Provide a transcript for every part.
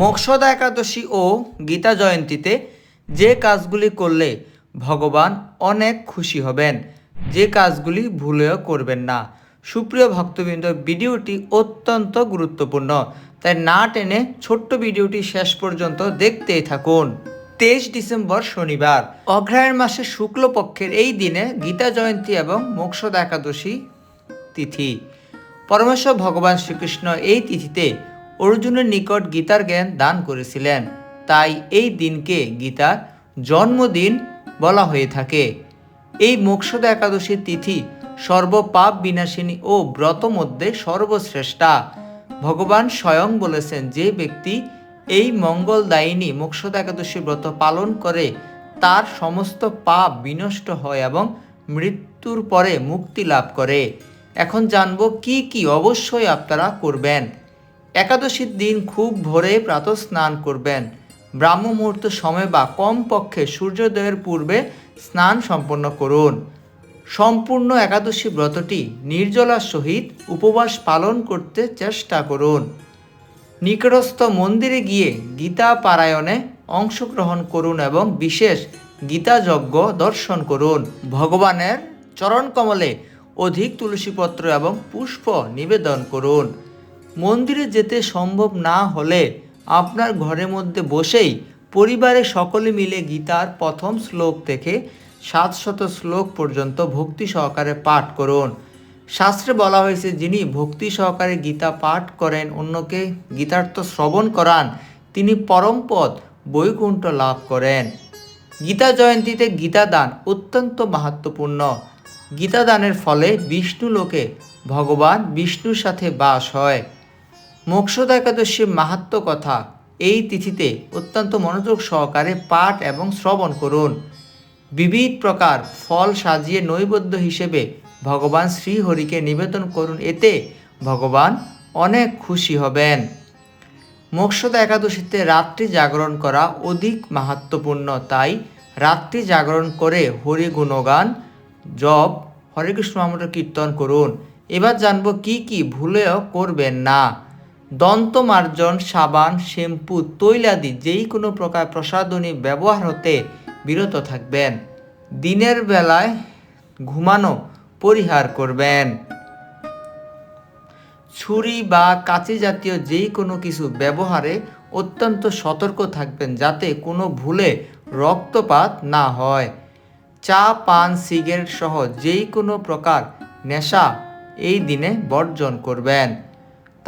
মোক্ষদা একাদশী ও গীতা জয়ন্তীতে যে কাজগুলি করলে ভগবান অনেক খুশি হবেন, যে কাজগুলি ভুলেও করবেন না। সুপ্রিয় ভক্তবৃন্দ, ভিডিওটি অত্যন্ত গুরুত্বপূর্ণ, তাই না টেনে ছোট্ট ভিডিওটি শেষ পর্যন্ত দেখতেই থাকুন। তেইশ ডিসেম্বর শনিবার, অগ্রহায়ণ মাসে শুক্লপক্ষের এই দিনে গীতা জয়ন্তী এবং মোক্ষদা একাদশী তিথি। পরমেশ্বর ভগবান শ্রীকৃষ্ণ এই তিথিতে অর্জুনের নিকট গীতার জ্ঞান দান করেছিলেন। তাই এই দিনকে গীতার জন্মদিন বলা হয়ে থাকে। এই মোক্ষদা একাদশীর তিথি সর্বপাপ বিনাশিনী ও ব্রত মধ্যে সর্বশ্রেষ্ঠা। ভগবান স্বয়ং বলেছেন যে ব্যক্তি এই মঙ্গলদায়িনী মোক্ষদা একাদশী ব্রত পালন করে, তার সমস্ত পাপ বিনষ্ট হয় এবং মৃত্যুর পরে মুক্তি লাভ করে। এখন জানব কি কি অবশ্যই আপনারা করবেন। একাদশীর দিন খুব ভোরে প্রাতঃ স্নান করবেন। ব্রাহ্ম মুহূর্ত সময় বা কমপক্ষে সূর্যোদয়ের পূর্বে স্নান সম্পন্ন করুন। সম্পূর্ণ একাদশী ব্রতটি নির্জলার সহিত উপবাস পালন করতে চেষ্টা করুন। নিকটস্থ মন্দিরে গিয়ে গীতা পারায়ণে অংশগ্রহণ করুন এবং বিশেষ গীতা যজ্ঞ দর্শন করুন। ভগবানের চরণ কমলে অধিক তুলসীপত্র এবং পুষ্প নিবেদন করুন। মন্দিরে যেতে সম্ভব না হলে আপনার ঘরের মধ্যে বসেই পরিবারে সকলে মিলে গীতার প্রথম শ্লোক থেকে সাতশত শ্লোক পর্যন্ত ভক্তি সহকারে পাঠ করুন। শাস্ত্রে বলা হয়েছে, যিনি ভক্তি সহকারে গীতা পাঠ করেন, অন্যকে গীতার্থ শ্রবণ করান, তিনি পরমপদ বৈকুণ্ঠ লাভ করেন। গীতা জয়ন্তীতে গীতা দান অত্যন্ত মাহাত্মপূর্ণ। গীতা দানের ফলে বিষ্ণু লোকে ভগবান বিষ্ণুর সাথে বাস হয়। মোক্ষদা একাদশীর মাহাত্ম কথা। এই তিথিতে অত্যন্ত মনোযোগ সহকারে পাঠ এবং শ্রবণ করুন। বিবিধ প্রকার ফল সাজিয়ে নৈবেদ্য হিসেবে ভগবান শ্রীহরিকে নিবেদন করুন, এতে ভগবান অনেক খুশি হবেন। মোক্ষদা একাদশীতে রাত্রি জাগরণ করা অধিক মাহাত্মপূর্ণ, তাই রাত্রি জাগরণ করে হরি গুণগান, জপ, হরে কৃষ্ণ মহামন্ত্র কীর্তন করুন। এবার জানব কি কি ভুলেও করবেন না। দন্তমার্জন, সাবান, শ্যাম্পু তৈলাদি যেই কোনো প্রকার প্রসাধনী ব্যবহার হতে বিরত থাকবেন। দিনের বেলায় ঘুমানো পরিহার করবেন। ছুরি বা কাঁচি জাতীয় যেই কোনো কিছু ব্যবহারে অত্যন্ত সতর্ক থাকবেন যাতে কোনো ভুলে রক্তপাত না হয়। চা, পান, সিগারেট সহ যেই কোনো প্রকার নেশা এই দিনে বর্জন করবেন।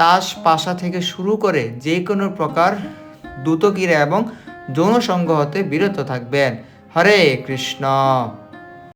তাস পাশা থেকে শুরু করে যে কোনো প্রকার দ্রুতক্রিয়া এবং যৌন সংঘ হতে বিরত থাকবেন। হরে কৃষ্ণ।